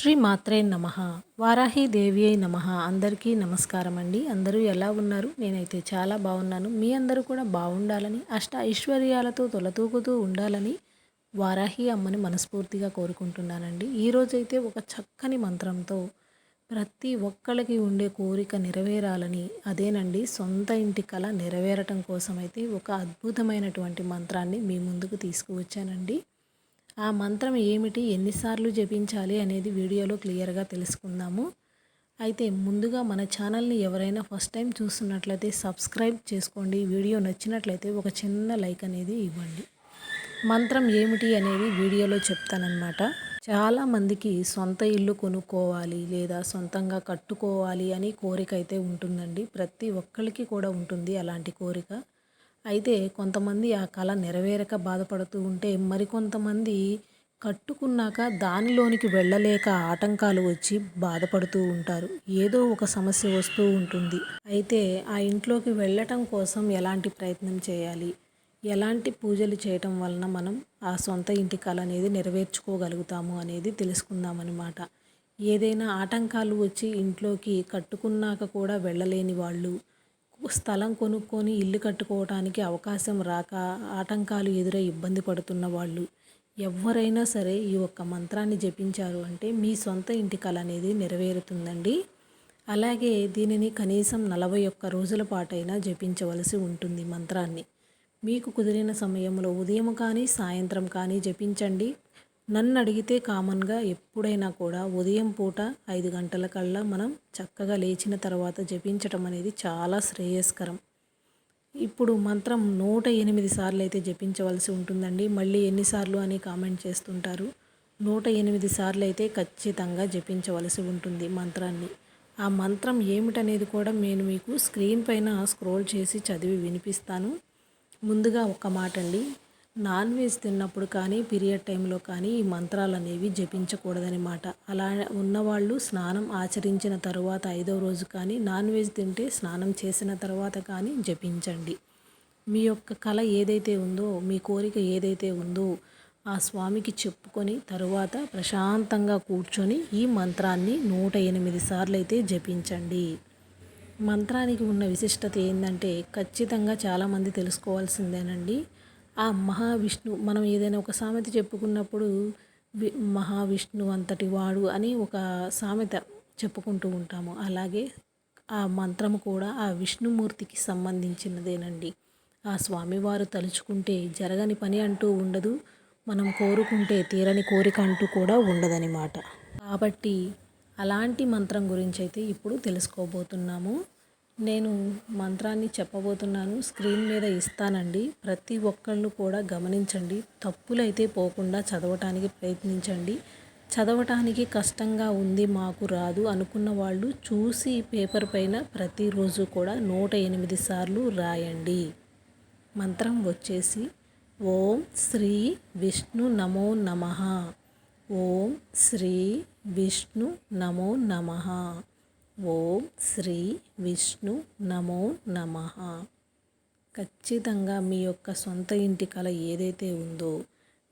శ్రీ మాత్రే నమ. వారాహి దేవి అయి నమ. అందరికీ నమస్కారం అండి. అందరూ ఎలా ఉన్నారు? నేనైతే చాలా బాగున్నాను. మీ అందరూ కూడా బాగుండాలని అష్ట ఐశ్వర్యాలతో తొలతూగుతూ ఉండాలని వారాహి అమ్మని మనస్ఫూర్తిగా కోరుకుంటున్నానండి. ఈరోజైతే ఒక చక్కని మంత్రంతో ప్రతి ఒక్కళ్ళకి ఉండే కోరిక నెరవేరాలని అదేనండి సొంత ఇంటి కళ నెరవేరటం కోసమైతే ఒక అద్భుతమైనటువంటి మంత్రాన్ని మీ ముందుకు తీసుకువచ్చానండి. ఆ మంత్రం ఏమిటి? ఎన్నిసార్లు జపించాలి? అనేది వీడియోలో క్లియర్గా తెలుసుకుందాము. అయితే ముందుగా మన ఛానల్ని ఎవరైనా ఫస్ట్ టైం చూస్తున్నట్లయితే సబ్స్క్రైబ్ చేసుకోండి. వీడియో నచ్చినట్లయితే ఒక చిన్న లైక్ అనేది ఇవ్వండి. మంత్రం ఏమిటి అనేది వీడియోలో చెప్తానమాట చాలామందికి సొంత ఇల్లు కొనుక్కోవాలి లేదా సొంతంగా కట్టుకోవాలి అని కోరిక అయితే ఉంటుందండి. ప్రతి ఒక్కరికి కూడా ఉంటుంది అలాంటి కోరిక. అయితే కొంతమంది ఆ కళ నెరవేరక బాధపడుతూ ఉంటే మరికొంతమంది కట్టుకున్నాక దానిలోనికి వెళ్ళలేక ఆటంకాలు వచ్చి బాధపడుతూ ఉంటారు. ఏదో ఒక సమస్య వస్తూ ఉంటుంది. అయితే ఆ ఇంట్లోకి వెళ్ళటం కోసం ఎలాంటి ప్రయత్నం చేయాలి? ఎలాంటి పూజలు చేయటం వలన మనం ఆ సొంత ఇంటి కళ అనేది నెరవేర్చుకోగలుగుతాము అనేది తెలుసుకుందామన్నమాట ఏదైనా ఆటంకాలు వచ్చి ఇంట్లోకి కట్టుకున్నాక కూడా వెళ్ళలేని వాళ్ళు స్థలం కొనుక్కొని ఇల్లు కట్టుకోవటానికి అవకాశం రాక ఆటంకాలు ఎదురై ఇబ్బంది పడుతున్న వాళ్ళు ఎవరైనా సరే ఈ ఒక్క మంత్రాన్ని జపించారు అంటే మీ సొంత ఇంటి కళ అనేది నెరవేరుతుందండి. అలాగే దీనిని కనీసం నలభై ఒక్క రోజుల పాటైనా జపించవలసి ఉంటుంది మంత్రాన్ని. మీకు కుదిరిన సమయంలో ఉదయం కానీ సాయంత్రం కానీ జపించండి. నన్ను అడిగితే కామన్గా ఎప్పుడైనా కూడా ఉదయం పూట ఐదు గంటల కల్లా మనం చక్కగా లేచిన తర్వాత జపించటం అనేది చాలా శ్రేయస్కరం. ఇప్పుడు మంత్రం నూట ఎనిమిది సార్లు అయితే జపించవలసి ఉంటుందండి. మళ్ళీ ఎన్నిసార్లు అని కామెంట్ చేస్తుంటారు. నూట ఎనిమిది సార్లు అయితే ఖచ్చితంగా జపించవలసి ఉంటుంది మంత్రాన్ని. ఆ మంత్రం ఏమిటనేది కూడా నేను మీకు స్క్రీన్ పైన స్క్రోల్ చేసి చదివి వినిపిస్తాను. ముందుగా ఒక మాట అండి నాన్ వెజ్ తిన్నప్పుడు కానీ పీరియడ్ టైంలో కానీ ఈ మంత్రాలు అనేవి జపించకూడదనమాట అలా ఉన్నవాళ్ళు స్నానం ఆచరించిన తర్వాత ఐదవ రోజు కానీ నాన్ వెజ్ తింటే స్నానం చేసిన తర్వాత కానీ జపించండి. మీ యొక్క కళ ఏదైతే ఉందో మీ కోరిక ఏదైతే ఉందో ఆ స్వామికి చెప్పుకొని తరువాత ప్రశాంతంగా కూర్చొని ఈ మంత్రాన్ని నూట ఎనిమిది సార్లు అయితే జపించండి. మంత్రానికి ఉన్న విశిష్టత ఏంటంటే ఖచ్చితంగా చాలామంది తెలుసుకోవాల్సిందేనండి. ఆ మహావిష్ణు మనం ఏదైనా ఒక సామెత చెప్పుకున్నప్పుడు మహావిష్ణు అంతటి వాడు అని ఒక సామెత చెప్పుకుంటూ ఉంటాము. అలాగే ఆ మంత్రము కూడా ఆ విష్ణుమూర్తికి సంబంధించినదేనండి. ఆ స్వామివారు తలుచుకుంటే జరగని పని అంటూ ఉండదు. మనం కోరుకుంటే తీరని కోరిక అంటూ కూడా ఉండదనమాట కాబట్టి అలాంటి మంత్రం గురించి అయితే ఇప్పుడు తెలుసుకోబోతున్నాము. నేను మంత్రాన్ని చెప్పబోతున్నాను. స్క్రీన్ మీద ఇస్తానండి. ప్రతి ఒక్కళ్ళు కూడా గమనించండి. తప్పులైతే పోకుండా చదవటానికి ప్రయత్నించండి. చదవటానికి కష్టంగా ఉంది మాకు రాదు అనుకున్న వాళ్ళు చూసి పేపర్ పైన ప్రతిరోజు కూడా నూట ఎనిమిది సార్లు రాయండి. మంత్రం వచ్చేసి ఓం శ్రీ విష్ణు నమో నమ. ఓం శ్రీ విష్ణు నమో నమ. ఓం శ్రీ విష్ణు నమో నమ. ఖచ్చితంగా మీ యొక్క సొంత ఇంటి కళ ఏదైతే ఉందో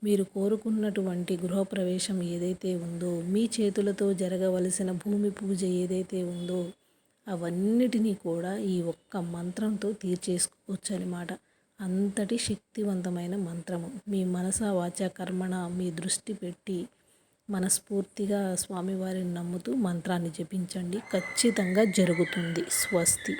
మీరు కోరుకున్నటువంటి గృహప్రవేశం ఏదైతే ఉందో మీ చేతులతో జరగవలసిన భూమి పూజ ఏదైతే ఉందో అవన్నిటినీ కూడా ఈ ఒక్క మంత్రంతో తీర్చేసుకోవచ్చు అనమాట అంతటి శక్తివంతమైన మంత్రము. మీ మనస వాచ కర్మణ మీ దృష్టి పెట్టి మనస్ఫూర్తిగా స్వామివారిని నమ్ముతూ మంత్రాన్ని జపించండి. ఖచ్చితంగా జరుగుతుంది. స్వస్తి.